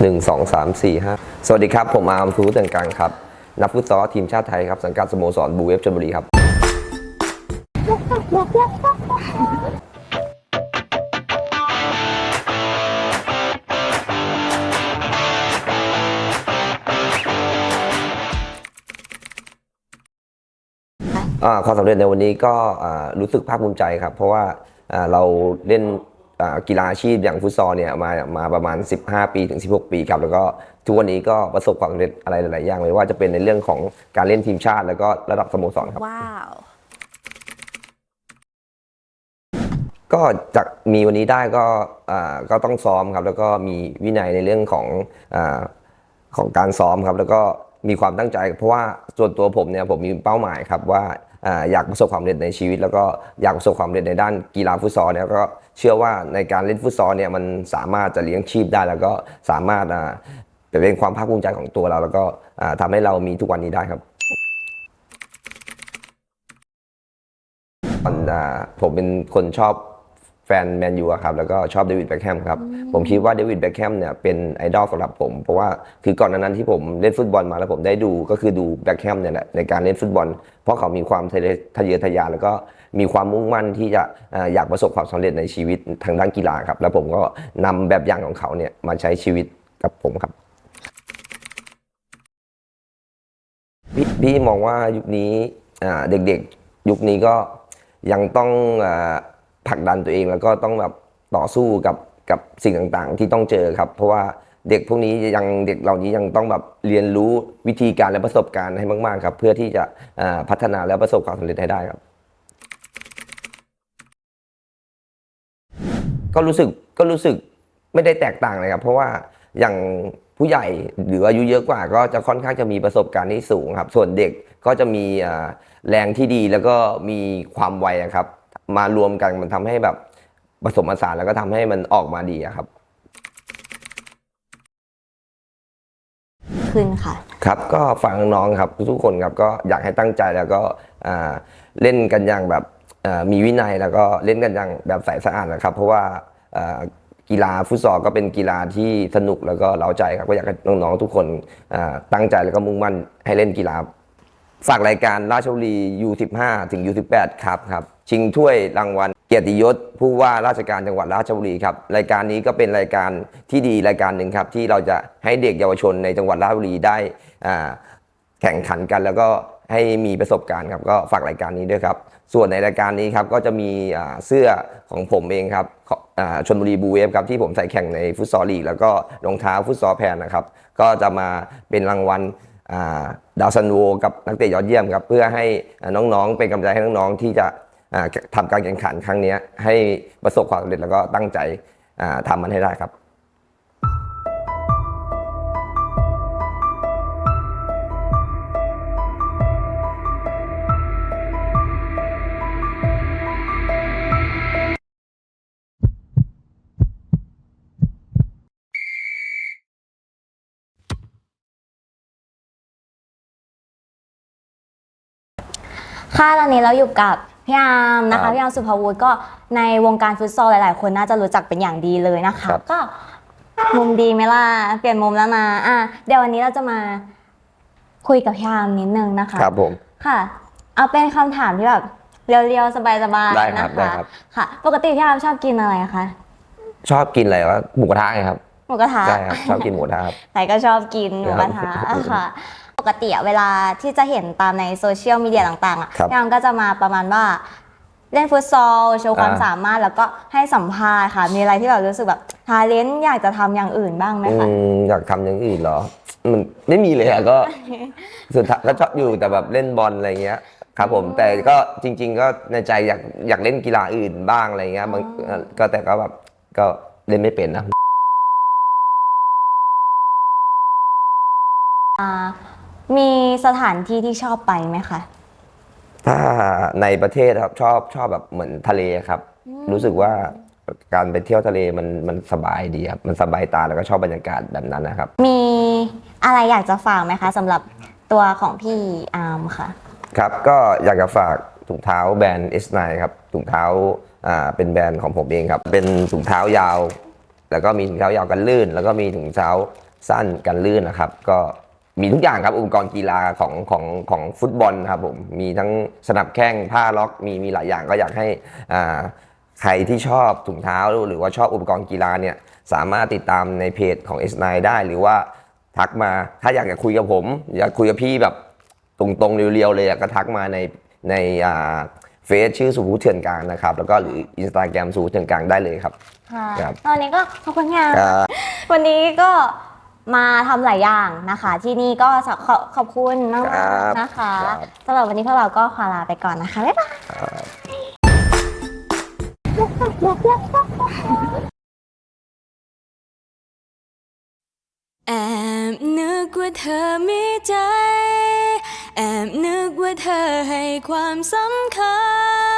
หนึ่งสองสามสี่ห้าสวัสดีครับ ผมอาร์มทูตือนกลางครับ นักฟุตซอลทีมชาติไทยครับ สังกัดสโมสรบูเวฟชลบุรีครับ อ่าความสำเร็จในวันนี้ก็อ่ารู้สึกภาคภูมิใจครับ เพราะว่าอ่าเราเล่น กีฬาอาชีพอย่างฟุตซอลเนี่ยมามาประมาณ 15 ปีถึง 16 ปีครับ แล้วก็ทุกวันนี้ก็ประสบความสำเร็จอะไรหลาย ๆ อย่างไม่ว่าจะเป็นในเรื่องของการเล่นทีมชาติ แล้วก็ระดับสโมสรครับ ว้าว ก็จากมีวันนี้ได้ก็อ่าก็ต้องซ้อมครับ แล้วก็มีวินัยในเรื่องของอาของการซ้อมครับ แล้วก็มีความตั้งใจ เพราะว่าส่วนตัวผมเนี่ยผมมีเป้าหมายครับว่า อยากประสบความสำเร็จในชีวิต แล้วก็อยากประสบความสำเร็จในด้านกีฬาฟุตซอลเนี่ยก็เชื่อว่าในการเล่นฟุตซอลเนี่ยมันสามารถจะเลี้ยงชีพได้ แล้วก็สามารถเป็นความภาคภูมิใจของตัวเรา แล้วก็ทำทำให้เรามีทุกวันนี้ได้ครับผมเป็นคนชอบ แฟนแมนยูอะครับแล้วก็ชอบเดวิดแบ็คแฮมครับผมคิดว่าเดวิดแบ็คแฮมเนี่ยเป็นไอดอลสำหรับผม เพราะว่าคือก่อนหนานั้นที่ผมเล่นฟุตบอลมาแล้วผมได้ดูก็คือดูแบ็คแฮมเนี่ยแหละในการเล่นฟุตบอล เพราะเขามีความทะเยอทะเยอทะยานแล้วก็มีความมุ่งมั่นที่จะอ่าอยากประสบความสำเร็จในชีวิตทางด้านกีฬาครับ แล้วผมก็นำแบบอย่างของเขาเนี่ยมาใช้ชีวิตกับผมครับพี่พี่มองว่ายุคนี้อ่าเด็กๆ ยุคนี้ก็ยังต้องอา ผลักดันตัวเองแล้วก็ต้องแบบต่อสู้กับกับสิ่งต่างๆ ที่ต้องเจอครับ เพราะว่าเด็กพวกนี้ยังเด็กเหล่านี้ยังต้องแบบเรียนรู้วิธีการและประสบการณ์ให้มาก ๆ ครับ เพื่อที่จะพัฒนาและประสบความสำเร็จให้ได้ครับ ก็รู้สึกก็รู้สึกไม่ได้แตกต่างเลยครับ เพราะว่าอย่างผู้ใหญ่หรืออายุเยอะกว่า ก็จะค่อนข้างจะมีประสบการณ์ที่สูงครับ ส่วนเด็กก็จะมีแรงที่ดีแล้วก็มีความไวครับ มารวมกันมันทำให้แบบผสมผสานแล้วก็ทำให้มันออกมาดีอะครับ ขึ้นค่ะ ครับก็ฟังน้องๆครับทุกๆคนครับก็อยากให้ตั้งใจแล้วก็อ่าเล่นกันอย่างแบบอ่ามีวินัยแล้วก็เล่นกันอย่างแบบใสสะอาดนะครับ เพราะว่าอ่ากีฬาฟุตซอลก็เป็นกีฬาที่สนุกแล้วก็เร้าใจครับก็อยากให้น้องๆทุกคนอ่าตั้งใจแล้วก็มุ่งมั่นให้เล่นกีฬา ฝากรายการราชบุรี U15 ถึง U18 ครับครับ ชิงถ้วยรางวัลเกียรติยศ ผู้ว่าราชการจังหวัดราชบุรีครับ รายการนี้ก็เป็นรายการที่ดีรายการหนึ่งครับ ที่เราจะให้เด็กเยาวชนในจังหวัดราชบุรีได้อ่าแข่งขันกันแล้วก็ให้มีประสบการณ์ครับ ก็ฝากรายการนี้ด้วยครับ ส่วนในรายการนี้ครับก็จะมีอ่าเสื้อของผมเองครับอ่าชนบุรีบูเวฟครับที่ผมใส่แข่งในฟุตซอลลีกแล้วก็รองเท้าฟุตซอลแพนนะครับ ก็จะมาเป็นรางวัล ดาวซันโวกับนักเตะยอดเยี่ยมครับเพื่อให้น้องๆเป็นกำลังใจให้น้องๆที่จะทำทำการแข่งขันครั้งนี้ให้ประสบความสำเร็จแล้วก็ตั้งใจทำทำมันให้ได้ครับ ค่ะตอนนี้เราอยู่กับพี่อาร์มนะครัคะบพี่อาร์มสุภวุฒิก็ในวงการฟุตซอลหลาย ๆ คนน่าจะรู้จักเป็นอย่างดีเลยนะคะ ครับ ก็มุมดีไหมล่ะเปลี่ยนมุมแล้วนะอะเดี๋ยววันนี้เราจะมาคุยกับพี่อาร์มนิดนึงนะคะครับผม ค่ะ เอาเป็นคำถามที่แบบเรียวๆ สบายได้ๆครันะบได้คะครับ ค่ะ ปกติพี่อาร์มชอบกินอะไรคะชอบกินอะไรวะหมูกระทะไงครับหมูกระทะ ใช่ครับชอบกินหมูกระทะครับใครก็ชอบกินหมูกระทะครับอะค่ะป กติอะเวลาที่จะเห็นตามในโซเชียลมีเดียต่างๆอะครับพี่อาร์มก็จะมาประมาณว่าเล่นฟุตซอลโชว์ความอ่า สามารถแล้วก็ให้สัมภาษณ์ค่ะ มีอะไรที่แบบรู้สึกแบบทาเลนต์อยากจะทำอย่างอื่นบ้างไหมอืคะ มอยากทำอย่างอื่นเหรอ มันไม่มีเลยอะก็ สุดท้ายก็ชอบอยู่แต่แบบเล่นบอลอะไรเงี้ยครับผมแต่ก็จริง ๆ ก็ในใจอยากอยากเล่นกีฬาอื่นบ้างอะไรเงี้ยบางเอ่อก็แต่ก็แบบก็เล่นไม่เป็นนะ อ่า มีสถานที่ที่ชอบไปไหมคะ ถ้าในประเทศครับชอบชอบแบบเหมือนทะเลครับรู้สึกว่าการไปเที่ยวทะเลมันมันสบายดีครับมันสบายตาแล้วก็ชอบบรรยากาศแบบนั้นนะครับ มีอะไรอยากจะฝากไหมคะสำหรับตัวของพี่อาร์มค่ะ ครับก็อยากจะฝากถุงเท้าแบรนด์ S9 ครับถุงเท้าอ่าเป็นแบรนด์ของผมเองครับ เป็นถุงเท้ายาว แล้วก็มีถุงเท้ายาวกันลื่น แล้วก็มีถุงเท้าสั้นกันลื่นนะครับ ก็ มีทุกอย่างครับอุปกรณ์กีฬาของของของฟุตบอลครับผมมีทั้งสนับแข้งผ้าล็อกมีมีหลายอย่างก็อยากให้อ่าใครที่ชอบถุงเท้าหรือว่าชอบอุปกรณ์กีฬาเนี่ยสามารถติดตามในเพจของ S9 ได้หรือว่าทักมาถ้าอยากจะคุยกับผม อยากคุยกับพี่แบบตรงๆ เรียวๆเลยอะก็ทักมาในในอ่าเฟซชื่อสุภูเถื่อนกลางนะครับ แล้วก็หรืออินสตาแกรมสุภูเถื่อนกลางได้เลยครับ ค่ะ ครับ ตอนนี้ก็ขอบคุณค่ะครับวันนี้ก็ มาทำหลายอย่างนะคะ ที่นี่ก็ขอขอบคุณมากครับๆนะคะครับ สำหรับวันนี้พวกเราก็ขอลาไปก่อนนะคะบ๊ายบาย แอบนึกว่าเธอมีใจ แอบนึกว่าเธอให้ความสำคัญ